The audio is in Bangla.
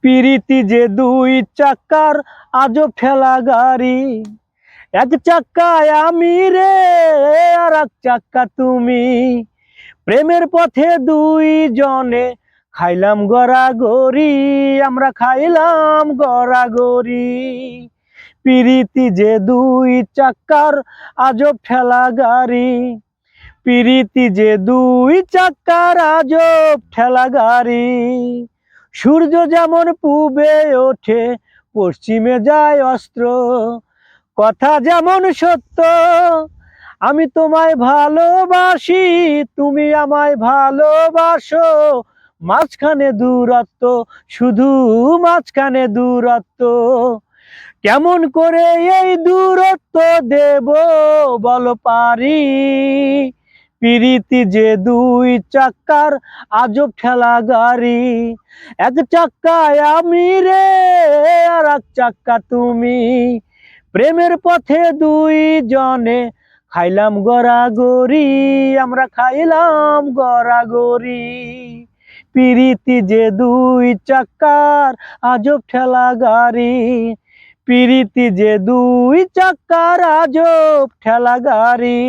পিরিতি যে দুই চাকার আজব ঠেলা গাড়ি। এক চাক্কায় আমি রে, আর এক চাক্কা তুমি। প্রেমের পথে দুই জনে খাইলাম গড়াগড়ি, আমরা খাইলাম গড়াগড়ি। পিরিতি যে দুই চাক্কার আজব ঠেলা গাড়ি। পিরিতি যে দুই চাক্কার আজব ঠেলা গাড়ি। সূর্য যেমন পূবে ওঠে, পশ্চিমে যায় অস্ত্র। কথা যেমন সত্য, আমি তোমায় ভালোবাসি, তুমি আমায় ভালোবাসো। মাঝখানে দূরত্ব, শুধু মাঝখানে দূরত্ব। কেমন করে এই দূরত্ব দেব বল পারি? পিরিতি যে দুই চাক্কার আজব ঠেলা গাড়ি। এক চাক্কায় আমি রে, আর এক চাক্কা তুমি। প্রেমের পথে দুই জনে খাইলাম গড়াগড়ি, আমরা খাইলাম গড়া গড়াগড়ি। পিরিতি যে দুই চাক্কার আজব ঠেলা গাড়ি। পিরিতি যে দুই চাক্কার আজব ঠেলা গাড়ি।